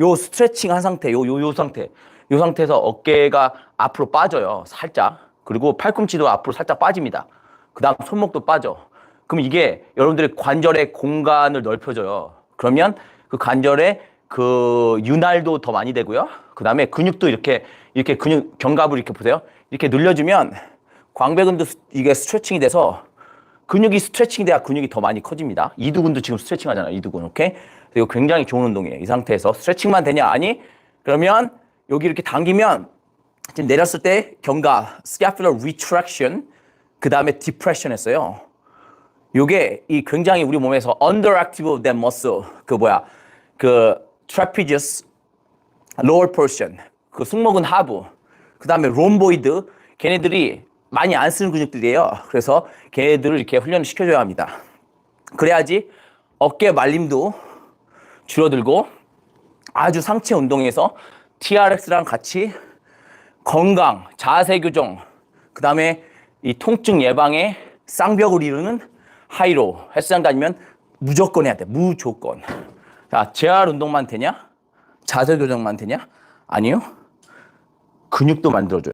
요 스트레칭 한 상태, 요, 요, 요 상태. 요 상태에서 어깨가 앞으로 빠져요. 살짝. 그리고 팔꿈치도 앞으로 살짝 빠집니다. 그 다음 손목도 빠져. 그럼 이게 여러분들의 관절의 공간을 넓혀줘요. 그러면 그 관절의 그 윤활도 더 많이 되고요. 그 다음에 근육도 이렇게, 이렇게 근육, 견갑을 이렇게 보세요. 이렇게 늘려주면 광배근도 스- 이게 스트레칭이 돼서 근육이 스트레칭이 돼야 근육이 더 많이 커집니다. 이두근도 지금 스트레칭 하잖아요. 이두근. 오케이? 이거 굉장히 좋은 운동이에요. 이 상태에서 스트레칭만 되냐? 아니? 그러면 여기 이렇게 당기면 지금 내렸을 때 견갑, scapular retraction, 그 다음에 depression 했어요. 요게 이 굉장히 우리 몸에서 underactive of that muscle, 그 뭐야, 그 trapezius, lower portion, 그 승모근 하부, 그 다음에 롬보이드, 걔네들이 많이 안 쓰는 근육들이에요. 그래서 걔네들을 이렇게 훈련을 시켜줘야 합니다. 그래야지 어깨 말림도 줄어들고 아주 상체 운동에서 TRX랑 같이 건강, 자세 교정, 그 다음에 이 통증 예방에 쌍벽을 이루는 하이로 헬스장 다니면 무조건 해야 돼. 무조건. 자, 재활 운동만 되냐? 자세 교정만 되냐? 아니요. 근육도 만들어줘요.